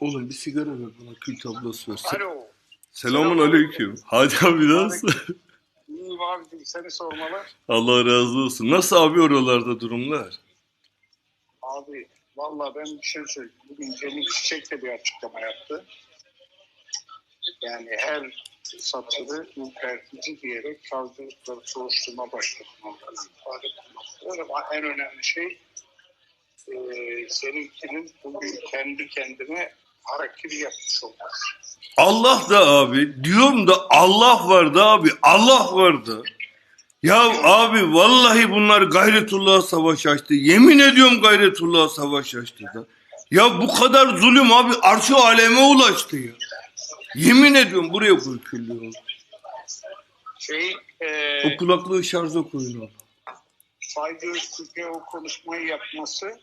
Oğlum bir sigara ver bana kül tablası ver. Alo. Selamun aleyküm. Hadi abi nasıl? İyiyim abicim seni sormalı. Allah razı olsun. Nasıl abi oralarda durumlar? Abi valla ben bir şey söyleyeyim. Bugün Cemil Çiçek de bir açıklama yaptı. Yani her satırı ürpertici diyerek savcılıkları soruşturma başlatmaları ifade kullanıyor. Ama en önemli şey e, seninkinin bugün kendi kendine hareketi yapmış olması. Allah da abi diyorum da Allah var da abi Allah var da. Ya abi vallahi bunlar gayretullah'a savaş açtı. Yemin ediyorum gayretullah'a savaş açtı da. Ya bu kadar zulüm abi arşı aleme ulaştı ya. Yemin ediyorum buraya küllüğü. Şey, e, O kulaklığı şarja koyun abi. Saygı Öztürk'e o konuşmayı yapması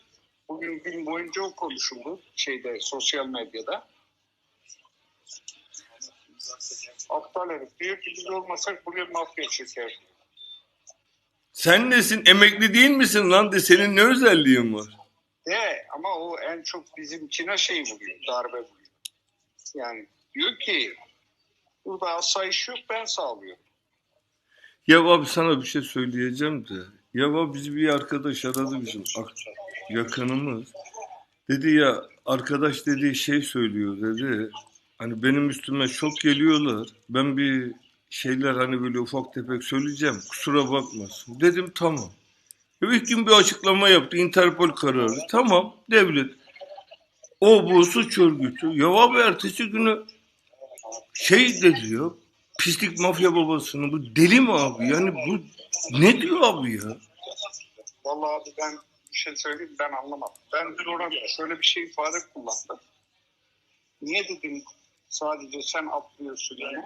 bugün gün boyunca o konuşuldu şeyde sosyal medyada. Aptal herif diyor ki biz olmasak buraya mafya çeker. Sen nesin emekli değil misin lan de senin ne özelliğin var? De ama o en çok bizimkine şey vuruyor, darbe vuruyor. Yani diyor ki burada asayiş yok ben sağlıyorum. Ya abi sana bir şey söyleyeceğim de. Ya abi bizi bir arkadaş aradı bizim ak- yakınımız. Dedi ya arkadaş dediği şey söylüyor dedi. Hani benim üstüme çok geliyorlar. Ben bir şeyler hani böyle ufak tefek söyleyeceğim. Kusura bakmasın. Dedim tamam. Ve ilk gün bir açıklama yaptı. Interpol kararı. Tamam devlet. O bu suç örgütü. Ya abi ertesi günü şey de diyor. Pislik mafya babasını. Bu deli mi abi? Yani bu ne diyor abi ya? Vallahi abi ben bir şey söyleyeyim ben anlamadım. Ben dün ona şöyle bir şey ifade kullandım. Niye dedim sadece sen atlıyorsun yani?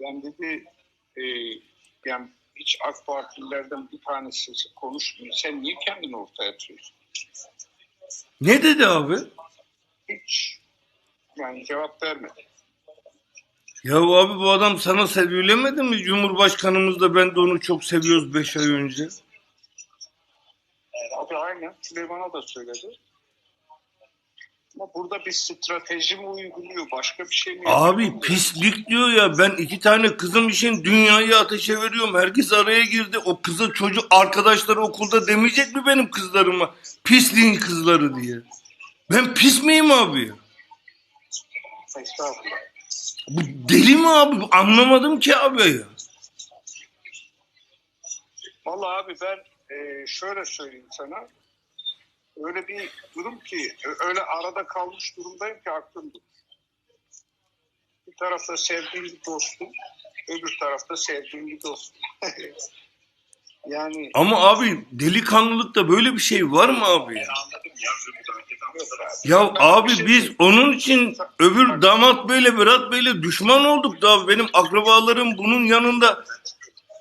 Ben dedi e, yani hiç AK Partililerden bir tanesi konuşmuyor. Sen niye kendini ortaya atıyorsun? Ne dedi abi? Hiç yani cevap vermedi. Ya abi bu adam sana söylemedi mi? Cumhurbaşkanımız da ben de onu çok seviyoruz 5 ay önce. Abi aynen Süleyman'a da söyledi. Ama burada bir strateji mi uyguluyor? Başka bir şey mi Abi pislik diyor ya ben iki tane kızım için dünyayı ateşe veriyorum. Herkes araya girdi. O kızı çocuk arkadaşları okulda demeyecek mi benim kızlarıma? Pisliğin kızları diye. Ben pis miyim abi? Estağfurullah. Bu deli mi abi? Anlamadım ki abi ya. Vallahi abi ben e, şöyle söyleyeyim sana. Öyle bir durum ki öyle arada kalmış durumdayım ki aklım durur. Bir tarafta sevdiğim bir dostum, öbür tarafta sevdiğim bir dostum. yani Ama abi delikanlılıkta böyle bir şey var mı abi ya? Ya abi biz onun için öbür damat böyle Berat Bey'le düşman olduk da benim akrabalarım bunun yanında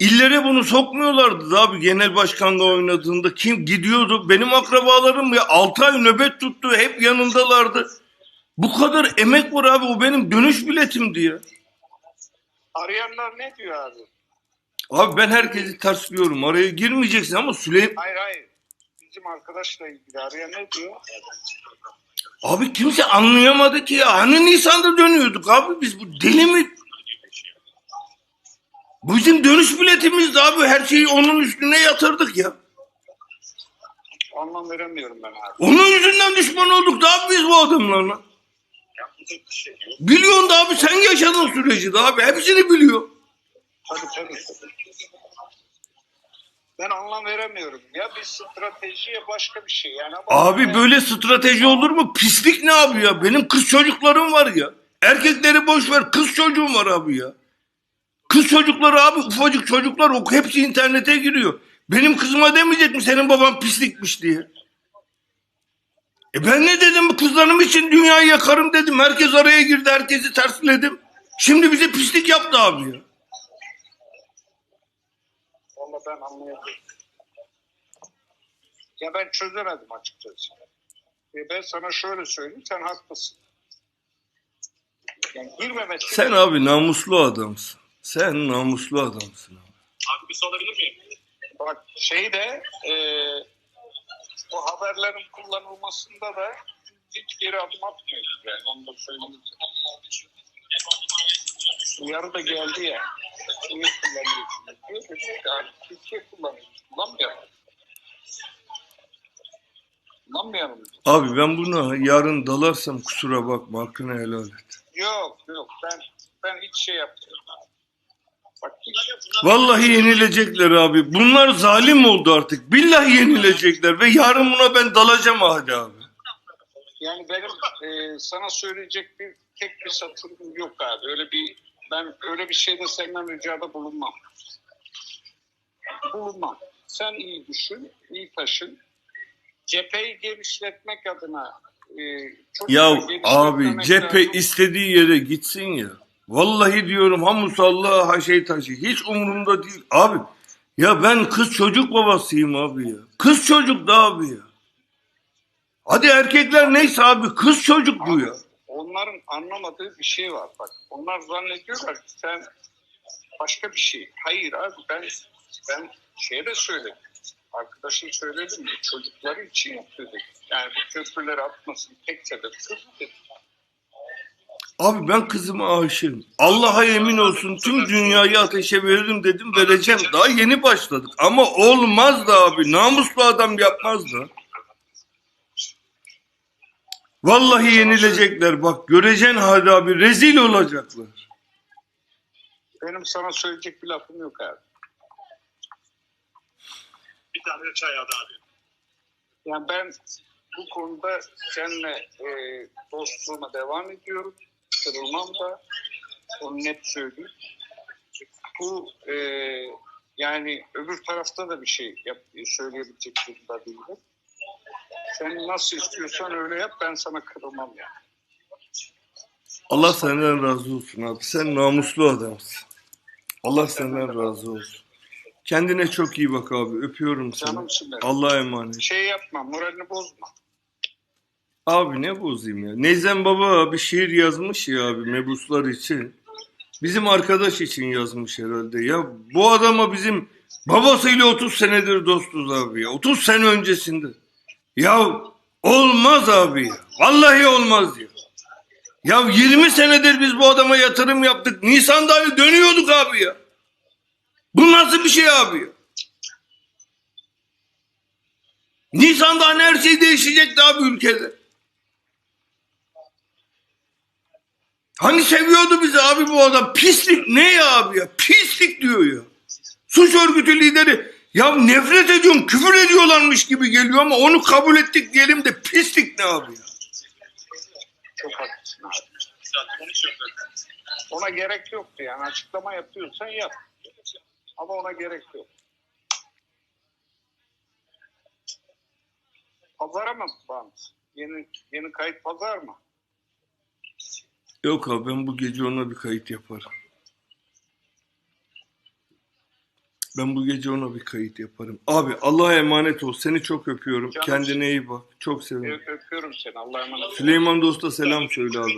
illere bunu sokmuyorlardı abi genel başkanla oynadığında kim gidiyordu benim akrabalarım ya 6 ay nöbet tuttu hep yanındalardı. Bu kadar emek var abi o benim dönüş biletimdi ya. arayanlar ne diyor abi? Abi ben herkesi tersliyorum araya girmeyeceksin ama Süleyman Hayır hayır. Bizim arkadaşla ilgili arayan ne diyor? Abi kimse anlayamadı ki ya. Hani Nisan'da dönüyorduk abi biz bu deli mi? Bizim dönüş biletimizdi abi. Her şeyi onun üstüne yatırdık ya. Anlam veremiyorum ben abi. Onun yüzünden düşman olduk da abi biz bu adamlarla. Biliyorsun da abi sen yaşadın süreci de abi. Hepsini biliyor. Tabii tabii. Ben anlam veremiyorum. Ya bir stratejiye başka bir şey. Yani ama Abi böyle strateji olur mu? Pislik ne abi ya? Benim kız çocuklarım var ya. Erkekleri boş ver. Kız çocuğum var abi ya. Kız çocukları abi ufacık çocuklar o hepsi internete giriyor. Benim kızıma demeyecek mi senin baban pislikmiş diye. E ben ne dedim kızlarım için dünyayı yakarım dedim. Herkes araya girdi herkesi tersledim. Şimdi bize pislik yaptı abi ya. Valla ben anlayamıyorum. Ya ben çözemedim açıkçası. E ben sana şöyle söyleyeyim, sen haklısın. Yani girmemesi... Sen abi namuslu adamsın. Sen namuslu adamsın abi. Abi bir sorabilir miyim? Bak şey de e, bu haberlerin kullanılmasında da hiç geri adım atmıyoruz yani onu da söyleyeyim. Uyarı da geldi ya. Niye kullanıyorsunuz ki Türkiye kullanıyoruz. Kullanmayalım. Abi ben buna yarın dalarsam kusura bakma hakkını helal et. Yok yok ben ben hiç şey yapmıyorum. abi. Vallahi yenilecekler abi. Bunlar zalim oldu artık. Billahi yenilecekler ve yarın buna ben dalacağım hadi abi. Yani benim e, sana söyleyecek bir tek bir satırım yok abi. Öyle bir ben öyle bir şeyde senden ricada bulunmam. Bulunmam. Sen iyi düşün, iyi taşın. Cepheyi genişletmek adına e, Ya abi cephe lazım. istediği yere gitsin ya. Vallahi diyorum ha musalla ha şey taşı. Hiç umurumda değil. Abi ya ben kız çocuk babasıyım abi ya. Kız çocuk da abi ya. Hadi erkekler neyse abi kız çocuk bu ya. Onların anlamadığı bir şey var bak. Onlar zannediyorlar ki sen başka bir şey. Hayır abi ben ben şeye de söyledim. Arkadaşım söyledim ya çocukları için yapıyor. Yani bu köprüleri atmasın tek sebep şu dedim. Abi ben kızıma aşığım. Allah'a yemin olsun tüm dünyayı ateşe veririm dedim vereceğim. Daha yeni başladık. Ama olmaz da abi. Namuslu adam yapmaz da. Vallahi yenilecekler. Bak göreceksin hadi abi. Rezil olacaklar. Benim sana söyleyecek bir lafım yok abi. Bir tane de çay adı abi. Yani ben bu konuda seninle e, dostluğuma devam ediyorum. Kırılmam da. Onu net söyleyeyim. Bu e, yani öbür tarafta da bir şey yap, söyleyebilecek durumda değilim. Sen nasıl istiyorsan öyle yap ben sana kırılmam yani. Allah senden razı olsun abi. Sen namuslu adamsın. Allah senden razı olsun. Kendine çok iyi bak abi. Öpüyorum seni. Allah'a emanet. Şey yapma moralini bozma. Abi ne bozayım ya? Neyzen Baba bir şiir yazmış ya abi mebuslar için. Bizim arkadaş için yazmış herhalde. Ya bu adama bizim babasıyla 30 senedir dostuz abi ya. 30 sene öncesinde. Ya olmaz abi ya. Vallahi olmaz ya. Ya 20 senedir biz bu adama yatırım yaptık. Nisan'da hani dönüyorduk abi ya. Bu nasıl bir şey abi ya? Nisan'da hani her şey değişecekti abi ülkede. Hani seviyordu bizi abi bu adam. Pislik ne ya abi ya? Pislik diyor ya. Suç örgütü lideri. Ya nefret ediyorum, küfür ediyorlarmış gibi geliyor ama onu kabul ettik diyelim de pislik ne abi ya? Çok. Ona gerek yoktu yani açıklama yapıyorsan yap. Ama ona gerek yok. Pazara mı bant? Yeni yeni kayıt pazar mı? Yok abi ben bu gece ona bir kayıt yaparım. Ben bu gece ona bir kayıt yaparım. Abi Allah'a emanet ol. Seni çok öpüyorum. Canım. Kendine iyi bak. Çok seviyorum. Öpüyorum seni. Allah'a emanet ol. Süleyman Dost'a selam söyle abi.